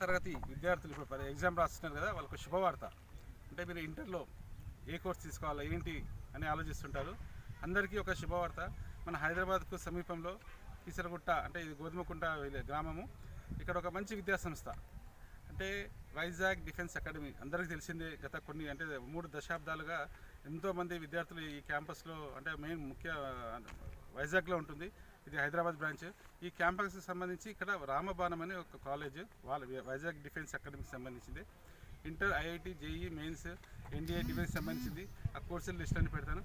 తరగతి విద్యార్థులు ఇప్పుడు పరి- ఎగ్జామ్ రాస్తున్నారు కదా వాళ్ళకు శుభవార్త. అంటే మీరు ఇంటర్లో ఏ కోర్స్ తీసుకోవాలా ఏంటి అని ఆలోచిస్తుంటారు. అందరికీ ఒక శుభవార్త. మన హైదరాబాద్కు సమీపంలో కీసరగుట్ట అంటే ఇది గోధుమకుంట గ్రామము. ఇక్కడ ఒక మంచి విద్యా సంస్థ. అంటే వైజాగ్ డిఫెన్స్ అకాడమీ అందరికీ తెలిసిందే గత కొన్ని అంటే మూడు దశాబ్దాలుగా ఎంతోమంది విద్యార్థులు ఈ క్యాంపస్లో అంటే మెయిన్ ముఖ్య వైజాగ్లో ఉంటుంది. ఇది హైదరాబాద్ బ్రాంచ్. ఈ క్యాంపస్కి సంబంధించి ఇక్కడ రామబాణం అనే ఒక కాలేజ్ వాళ్ళ వైజాగ్ డిఫెన్స్ అకాడమీకి సంబంధించింది. Inter IIT JEE mains NDA defence సంబంధించింది. ఆ కోర్సుల లిస్ట్ అని పెడతాను.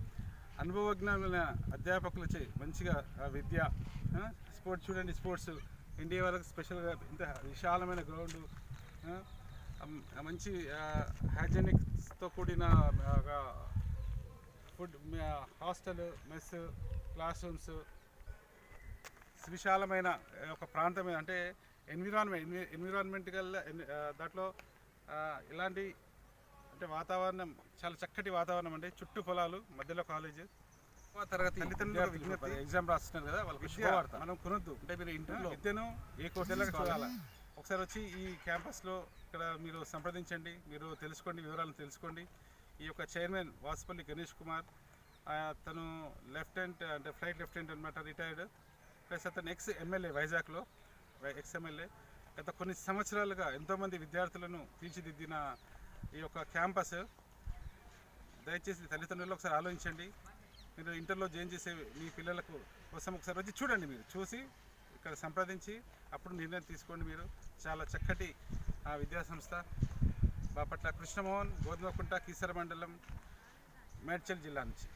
అనుభవజ్ఞానులైన అధ్యాపకులచే మంచిగా విద్య స్పోర్ట్స్ చూడండి స్పోర్ట్స్. ఇండియా వాళ్ళకి స్పెషల్గా ఇంత విశాలమైన గ్రౌండ్ మంచి హైజెనిక్స్తో కూడిన ఒక food hostel mess class rooms విశాలమైన ఆ, ఒక ప్రాంతం అంటే ఎన్విరాన్మెంట్ ఎన్విరాన్మెంటల్ దాంట్లో ఇలాంటి అంటే వాతావరణం చాలా చక్కటి వాతావరణం అంటే చుట్టూ పొలాలు మధ్యలో కాలేజ్. తరగతి తల్లిదండ్రులకు విజ్ఞప్తి ఎగ్జామ్ రాస్తున్నారు కదా వాళ్ళకి మనం కొనొద్దు. అంటే మీరు ఇంటర్లో విద్యను ఏ కోర్సు చూడాలా? ఒకసారి వచ్చి ఈ క్యాంపస్లో ఇక్కడ మీరు సంప్రదించండి మీరు తెలుసుకోండి వివరాలను తెలుసుకోండి. ఈ యొక్క చైర్మన్ వాసుపల్లి గణేష్ కుమార్ తను లెఫ్టినెంట్ అంటే ఫ్లైట్ లెఫ్టినెంట్ అనమాట రిటైర్డ్. ప్లస్ అతను ఎక్స్ ఎమ్మెల్యే వైజాగ్లో ఎక్స్ ఎమ్మెల్యే గత కొన్ని సంవత్సరాలుగా ఎంతోమంది విద్యార్థులను తీర్చిదిద్దిన ఈ యొక్క క్యాంపస్ దయచేసి తల్లిదండ్రులు ఒకసారి ఆలోచించండి. మీరు ఇంటర్లో జాయిన్ చేసే మీ పిల్లలకు కోసం ఒకసారి వచ్చి చూడండి మీరు. చూసి ఇక్కడ సంప్రదించి అప్పుడు నిర్ణయం తీసుకోండి మీరు. చాలా చక్కటి ఆ, విద్యా సంస్థ బాపట్ల కృష్ణమోహన్ గోధుమకుంట కీసర మండలం మేడ్చల్ జిల్లా నుంచి.